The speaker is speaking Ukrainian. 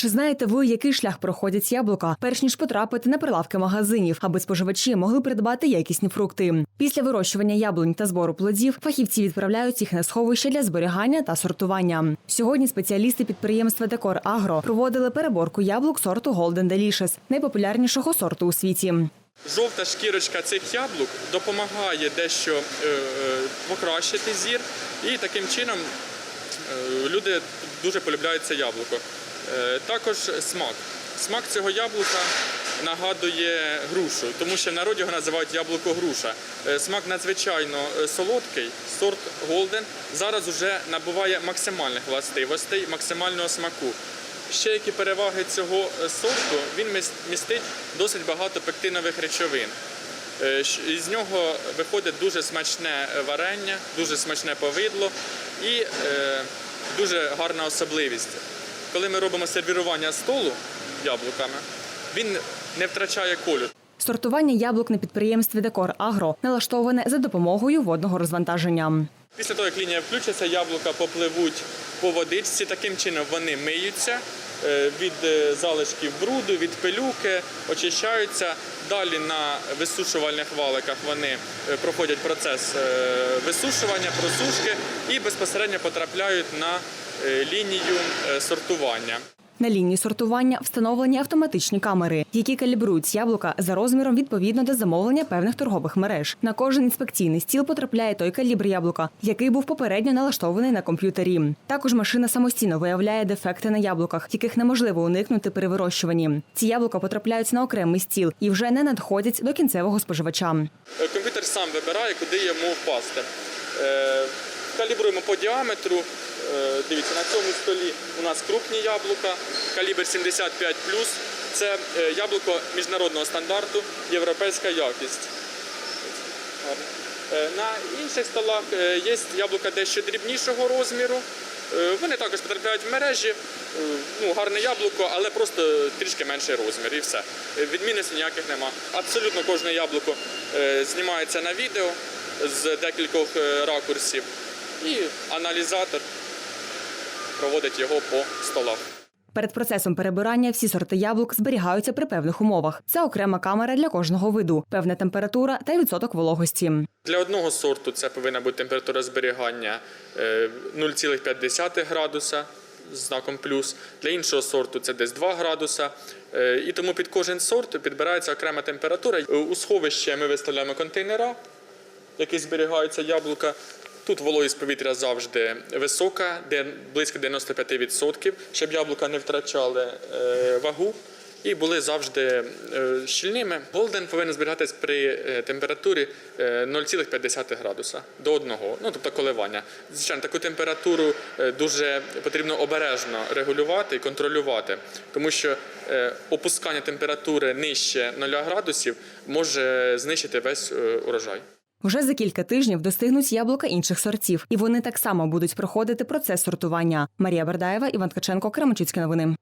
Чи знаєте ви, який шлях проходять яблука, перш ніж потрапити на прилавки магазинів, аби споживачі могли придбати якісні фрукти? Після вирощування яблунь та збору плодів фахівці відправляють їх на сховище для зберігання та сортування. Сьогодні спеціалісти підприємства Декор Агро проводили переборку яблук сорту Golden Delicious, найпопулярнішого сорту у світі. Жовта шкірочка цих яблук допомагає дещо е, е, покращити зір, і таким чином е, люди дуже полюбляють це яблуко. Е, Також смак. Смак цього яблука нагадує грушу, тому що в народі його називають яблуко груша. Е, Смак надзвичайно е, солодкий, сорт Голден зараз вже набуває максимальних властивостей, максимального смаку. Ще які переваги цього сорту, він містить досить багато пектинових речовин. Із нього виходить дуже смачне варення, дуже смачне повидло і дуже гарна особливість. Коли ми робимо сервірування столу яблуками, він не втрачає кольору. Сортування яблук на підприємстві Декор Агро налаштоване за допомогою водного розвантаження. Після того, як лінія включиться, яблука попливуть по водичці. Таким чином вони миються е, від е, залишків бруду, від пилюки, очищаються. Далі на висушувальних валиках вони е, проходять процес висушування, просушки і безпосередньо потрапляють на лінію е, сортування. На лінії сортування встановлені автоматичні камери, які калібрують яблука за розміром відповідно до замовлення певних торгових мереж. На кожен інспекційний стіл потрапляє той калібр яблука, який був попередньо налаштований на комп'ютері. Також машина самостійно виявляє дефекти на яблуках, яких неможливо уникнути при вирощуванні. Ці яблука потрапляють на окремий стіл і вже не надходять до кінцевого споживача. Е, Комп'ютер сам вибирає, куди йому впасти. Калібруємо по діаметру. Е, Дивіться, на цьому столі у нас крупні яблука, калібр 75 Це е, яблуко міжнародного стандарту, європейська якість. Е, На інших столах є яблука дещо дрібнішого розміру. Вони також потрапляють в мережі. Ну, гарне яблуко, але просто трішки менший розмір і все. Відмінностей ніяких нема. Абсолютно кожне яблуко знімається на відео з декількох ракурсів, і аналізатор проводить його по столах. Перед процесом перебирання всі сорти яблук зберігаються при певних умовах. Це окрема камера для кожного виду, певна температура та відсоток вологості. Для одного сорту це повинна бути температура зберігання е, 0,5 градуса з знаком плюс. Для іншого сорту це десь 2 градуса. Е, І тому під кожен сорт підбирається окрема температура. Е, У сховище ми виставляємо контейнера, в яких зберігаються яблука. Тут вологість повітря завжди висока, близько 95%, щоб яблука не втрачали е, вагу і були завжди е, щільними. Голден повинен зберігатись при е, температурі е, 0,5 градуса до 1, ну тобто коливання. Звичайно, таку температуру дуже потрібно обережно регулювати і контролювати, тому що опускання температури нижче 0 градусів може знищити весь урожай. Вже за кілька тижнів достигнуть яблука інших сортів, і вони так само будуть проходити процес сортування. Марія Бердаєва, Іван Ткаченко, Кременчуцькі новини.